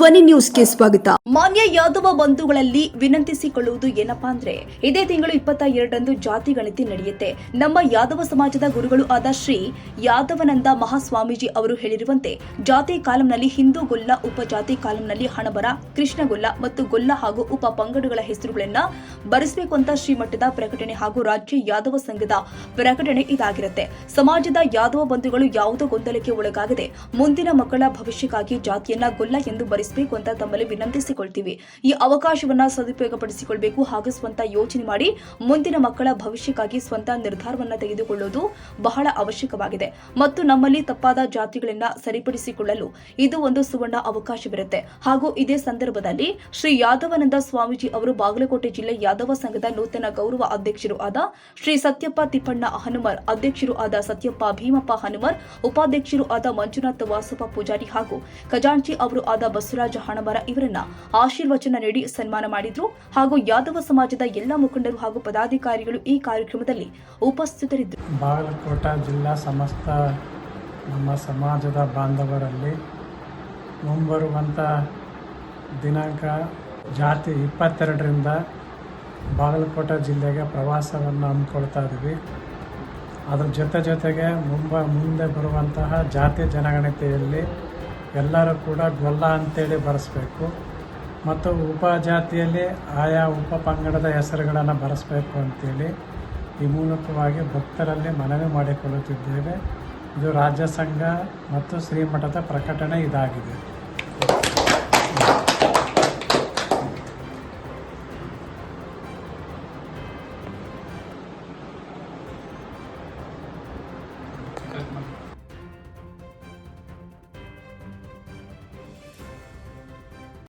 ಧ್ವನಿ ನ್ಯೂಸ್ಗೆ ಸ್ವಾಗತ. ಮಾನ್ಯ ಯಾದವ ಬಂಧುಗಳಲ್ಲಿ ವಿನಂತಿಸಿಕೊಳ್ಳುವುದು ಏನಪ್ಪಾ ಅಂದ್ರೆ, ಇದೇ ತಿಂಗಳು ಇಪ್ಪತ್ತ ಎರಡರಂದು ಜಾತಿ ಗಣತಿ ನಡೆಯುತ್ತೆ. ನಮ್ಮ ಯಾದವ ಸಮಾಜದ ಗುರುಗಳು ಆದ ಶ್ರೀ ಯಾದವನಂದ ಮಹಾಸ್ವಾಮೀಜಿ ಅವರು ಹೇಳಿರುವಂತೆ, ಜಾತಿ ಕಾಲಂನಲ್ಲಿ ಹಿಂದೂ ಗೊಲ್ಲ, ಉಪಜಾತಿ ಕಾಲಂನಲ್ಲಿ ಹಣಬರ, ಕೃಷ್ಣಗೊಲ್ಲ ಮತ್ತು ಗೊಲ್ಲ ಹಾಗೂ ಉಪ ಪಂಗಡಗಳ ಹೆಸರುಗಳನ್ನ ಬರೆಸಬೇಕು ಅಂತ ಶ್ರೀಮಠದ ಪ್ರಕಟಣೆ ಹಾಗೂ ರಾಜ್ಯ ಯಾದವ ಸಂಘದ ಪ್ರಕಟಣೆ ಇದಾಗಿರುತ್ತೆ. ಸಮಾಜದ ಯಾದವ ಬಂಧುಗಳು ಯಾವುದೋ ಗೊಂದಲಕ್ಕೆ ಒಳಗಾಗದೆ ಮುಂದಿನ ಮಕ್ಕಳ ಭವಿಷ್ಯಕ್ಕಾಗಿ ಜಾತಿಯನ್ನ ಗೊಲ್ಲ ಎಂದು ಬರೆಸಬೇಕು ಅಂತ ತಮ್ಮಲ್ಲಿ ವಿನಂತಿಸಿಕೊಳ್ತೀವಿ. ಈ ಅವಕಾಶವನ್ನ ಸದುಪಯೋಗಪಡಿಸಿಕೊಳ್ಬೇಕು ಹಾಗೂ ಸ್ವಂತ ಯೋಚನೆ ಮಾಡಿ ಮುಂದಿನ ಮಕ್ಕಳ ಭವಿಷ್ಯಕ್ಕಾಗಿ ಸ್ವಂತ ನಿರ್ಧಾರವನ್ನ ತೆಗೆದುಕೊಳ್ಳುವುದು ಬಹಳ ಅವಶ್ಯಕವಾಗಿದೆ. ಮತ್ತು ನಮ್ಮಲ್ಲಿ ತಪ್ಪಾದ ಜಾತಿಗಳನ್ನ ಸರಿಪಡಿಸಿಕೊಳ್ಳಲು ಇದು ಒಂದು ಸುವರ್ಣ ಅವಕಾಶವಿರುತ್ತೆ. ಹಾಗೂ ಇದೇ ಸಂದರ್ಭದಲ್ಲಿ ಶ್ರೀ ಯಾದವನಂದ ಸ್ವಾಮೀಜಿ ಅವರು ಬಾಗಲಕೋಟೆ ಜಿಲ್ಲೆ ಯಾದವ ಸಂಘದ ನೂತನ ಗೌರವ ಅಧ್ಯಕ್ಷರು ಆದ ಶ್ರೀ ಸತ್ಯಪ್ಪ ತಿಪ್ಪಣ್ಣ ಹನುಮರ್, ಅಧ್ಯಕ್ಷರು ಆದ ಸತ್ಯಪ್ಪ ಭೀಮಪ್ಪ ಹನುಮರ್, ಉಪಾಧ್ಯಕ್ಷರು ಆದ ಮಂಜುನಾಥ್ ವಾಸಪ್ಪ ಪೂಜಾರಿ ಹಾಗೂ ಖಜಾಂಚಿ ಅವರು ಆದ ಬಸವರಾಜ ಹಣಮರ ಇವರನ್ನ ಆಶೀರ್ವಚನ ನೀಡಿ ಸನ್ಮಾನ ಮಾಡಿದ್ರು. ಹಾಗೂ ಯಾದವ ಸಮಾಜದ ಎಲ್ಲ ಮುಖಂಡರು ಹಾಗೂ ಪದಾಧಿಕಾರಿಗಳು ಈ ಕಾರ್ಯಕ್ರಮದಲ್ಲಿ ಉಪಸ್ಥಿತರಿದ್ದರು ಬಾಗಲಕೋಟ ಜಿಲ್ಲಾ ಸಮಸ್ತ ನಮ್ಮ ಸಮಾಜದ ಬಾಂಧವರಲ್ಲಿ ಮುಂಬರುವಂಥ ದಿನಾಂಕ ಜಾತಿ ಇಪ್ಪತ್ತೆರಡರಿಂದ ಬಾಗಲಕೋಟೆ ಜಿಲ್ಲೆಗೆ ಪ್ರವಾಸವನ್ನು ಹಮ್ಮಿಕೊಳ್ತಾ ಇದ್ದೀವಿ. ಅದ್ರ ಜೊತೆ ಜೊತೆಗೆ ಮುಂಬ, ಮುಂದೆ ಬರುವಂತಹ ಜಾತಿ ಜನಗಣತಿಯಲ್ಲಿ ಎಲ್ಲರೂ ಕೂಡ ಗೊಲ್ಲ ಅಂತೇಳಿ ಬರೆಸ್ಬೇಕು. ಮತ್ತು ಉಪಜಾತಿಯಲ್ಲಿ ಆಯಾ ಉಪ ಪಂಗಡದ ಹೆಸರುಗಳನ್ನು ಬರೆಸ್ಬೇಕು ಅಂತೇಳಿ ಈ ಮೂಲಕವಾಗಿ ಭಕ್ತರಲ್ಲಿ ಮನವಿ ಮಾಡಿಕೊಳ್ಳುತ್ತಿದ್ದೇವೆ. ಇದು ರಾಜ್ಯ ಸಂಘ ಮತ್ತು ಶ್ರೀಮಠದ ಪ್ರಕಟಣೆ ಇದಾಗಿದೆ.